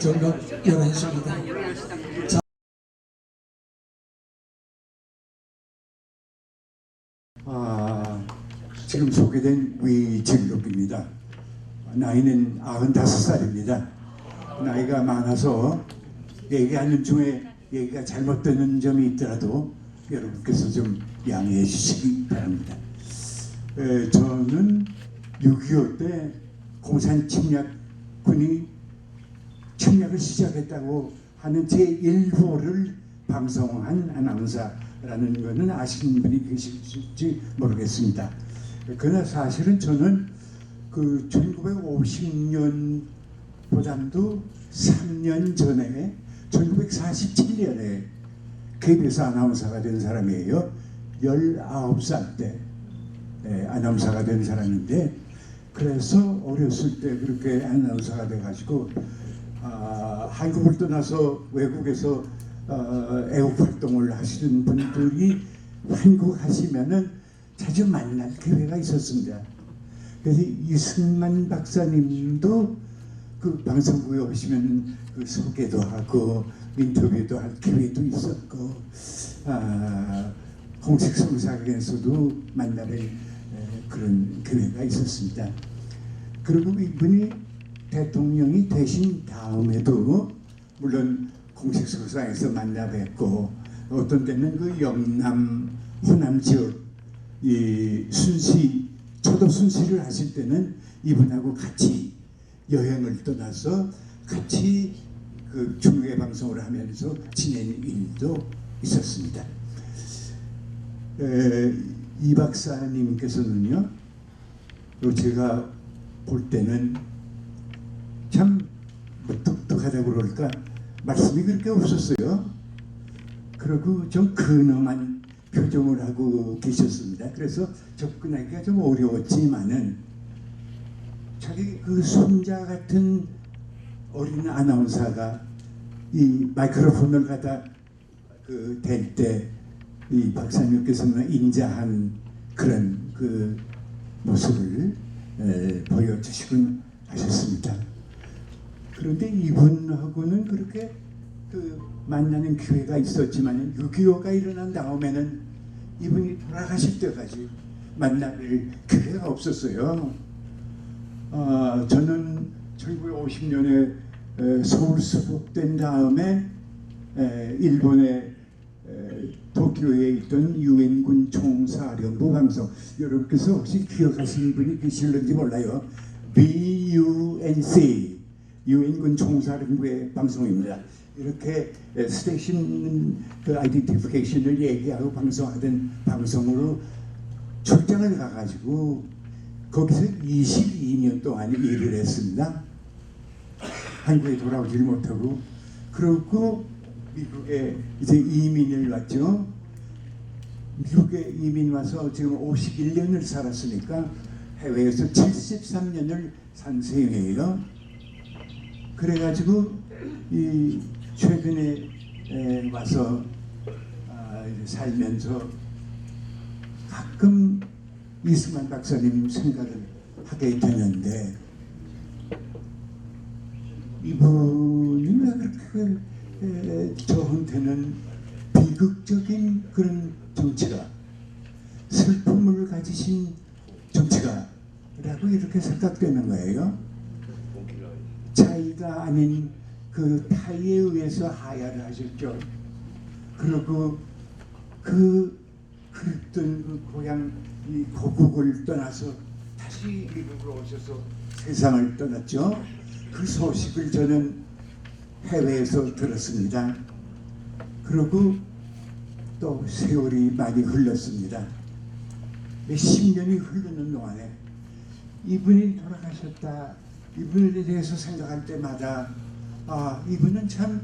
저녁 11시입니다. 자, 아, 지금 소개된 위진록입니다. 나이는 95살입니다. 나이가 많아서 얘기하는 중에 얘기가 잘못되는 점이 있더라도 여러분께서 좀 양해해 주시기 바랍니다. 에, 저는 6.25 때 공산 침략군이 침략을 시작했다고 하는 제1호를 방송한 아나운서라는 것은 아시는 분이 계실지 모르겠습니다. 그러나 사실은 저는 그 1950년보다도 3년 전에 1947년에 KBS 아나운서가 된 사람이에요. 19살 때 예, 아나운서가 된 사람인데 그래서 어렸을 때 그렇게 아나운서가 돼가지고 아, 한국을 떠나서 외국에서 어, 애국 활동을 하시는 분들이 한국 하시면은 자주 만날 기회가 있었습니다. 그래서 이승만 박사님도 그 방송국에 오시면 그 소개도 하고 인터뷰도 할 기회도 있었고 아, 공식 성사에서도 만날 에, 그런 기회가 있었습니다. 그리고 이분이 대통령이 되신 다음에도 물론 공식 석상에서 만나 뵙고 어떤 때는 그 영남 호남 지역 이 순시 초도 순시를 하실 때는 이분하고 같이 여행을 떠나서 같이 그 중계 방송을 하면서 지낸 일도 있었습니다. 에, 이 박사님께서는요, 또 제가 볼 때는 하다고 그럴까 말씀이 그렇게 없었어요. 그리고 좀 근엄한 표정을 하고 계셨습니다. 그래서 접근하기가 좀 어려웠지만은 자기 그 손자 같은 어린 아나운서가 이 마이크로폰을 갖다 그 댈 때 이 박사님께서는 인자한 그런 그 모습을 에, 보여주시곤 하셨습니다. 그런데 이분하고는 그렇게 그 만나는 기회가 있었지만 6.25가 일어난 다음에는 이분이 돌아가실 때까지 만날 기회가 없었어요. 아, 저는 1950년에 서울 수복된 다음에 에, 일본의 에, 도쿄에 있던 유엔군 총사령부 방송 여러분께서 혹시 기억하시는 분이 계실는지 몰라요. BUNC 유엔군 총사령부의 방송입니다. 이렇게 에, 스테이션 그 아이덴티피케이션을 얘기하고 방송하던 방송으로 출장을 가가지고 거기서 22년 동안 일을 했습니다. 한국에 돌아오질 못하고 그리고 미국에 이제 이민을 왔죠. 미국에 이민 와서 지금 51년을 살았으니까 해외에서 73년을 산 셈이에요. 그래가지고 이 최근에 에, 와서 아, 살면서 가끔 이승만 박사님 생각을 하게 되는데 이분이 왜 그렇게 에, 저한테는 비극적인 그런 정치가 슬픔을 가지신 정치가라고 이렇게 생각되는 거예요. 자기가 아닌 그 타의에 의해서 하야를 하셨죠. 그리고 그 그랬던 그 고향 이 고국을 떠나서 다시 미국으로 오셔서 세상을 떠났죠. 그 소식을 저는 해외에서 들었습니다. 그리고 또 세월이 많이 흘렀습니다. 몇십 년이 흐르는 동안에 이분이 돌아가셨다. 이분에 대해서 생각할 때마다 아 이분은 참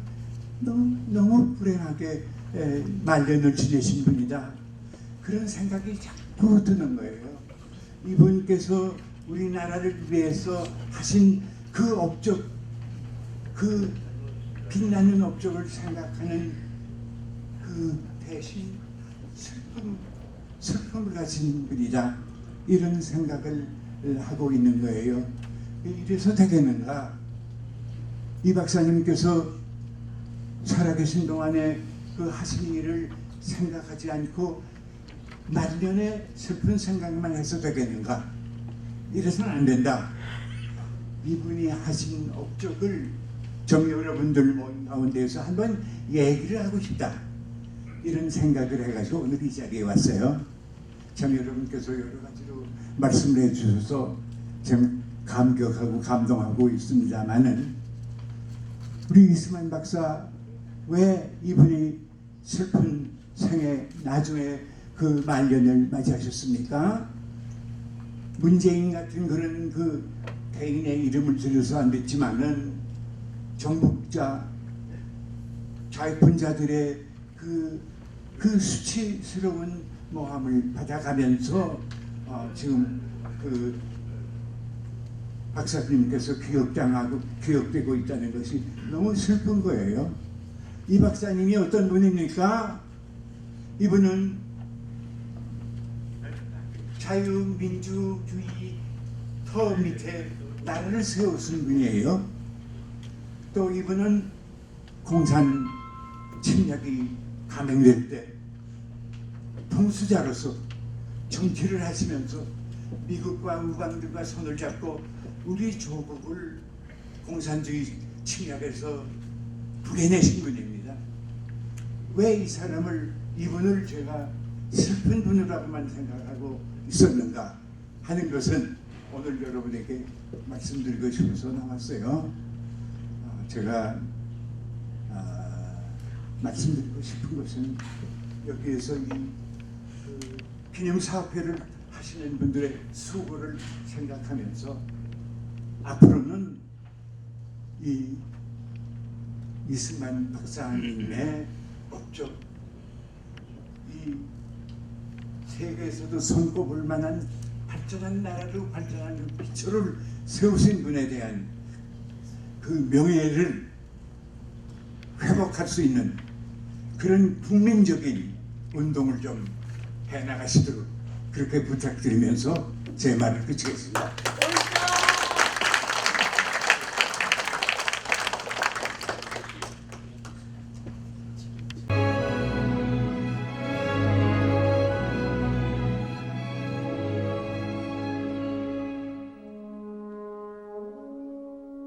너무, 너무 불행하게 에, 말년을 지내신 분이다. 그런 생각이 자꾸 드는 거예요. 이분께서 우리나라를 위해서 하신 그 업적, 그 빛나는 업적을 생각하는 그 대신 슬픔, 슬픔을 가진 분이다. 이런 생각을 하고 있는 거예요. 이래서 되겠는가? 이 박사님께서 살아계신 동안에 그 하신 일을 생각하지 않고 말년에 슬픈 생각만 해서 되겠는가? 이래서는 안 된다. 이분이 하신 업적을 정 여러분들 모임 가운데에서 한번 얘기를 하고 싶다. 이런 생각을 해가지고 오늘 이 자리에 왔어요. 참 여러분께서 여러 가지로 말씀을 해주셔서 참 감격하고 감동하고 있습니다만은 우리 이스만 박사 왜 이분이 슬픈 생애 나중에 그 말년을 맞이하셨습니까? 문재인 같은 그런 그 대인의 이름을 들여서 안 됐지만은 정복자 좌익분자들의 그, 그 수치스러운 모함을 받아가면서 어, 지금 그 박사님께서 기억당하고 기억되고 있다는 것이 너무 슬픈 거예요. 이 박사님이 어떤 분입니까? 이분은 자유민주주의 터 밑에 나라를 세우신 분이에요. 또 이분은 공산 침략이 감행될 때 통수자로서 정치를 하시면서 미국과 우방들과 손을 잡고 우리 조국을 공산주의 침략에서 구해내신 분입니다. 왜 이 사람을 이분을 제가 슬픈 분이라고만 생각하고 있었는가 하는 것은 오늘 여러분에게 말씀드리고 싶어서 나왔어요. 어, 제가 아, 말씀드리고 싶은 것은 여기에서 이 그, 기념사업회를 하시는 분들의 수고를 생각하면서 앞으로는 이 이승만 박사님의 업적 이 세계에서도 손꼽을 만한 발전한 나라로 발전한 그 기초를 세우신 분에 대한 그 명예를 회복할 수 있는 그런 국민적인 운동을 좀 해나가시도록 그렇게 부탁드리면서 제 말을 그치겠습니다.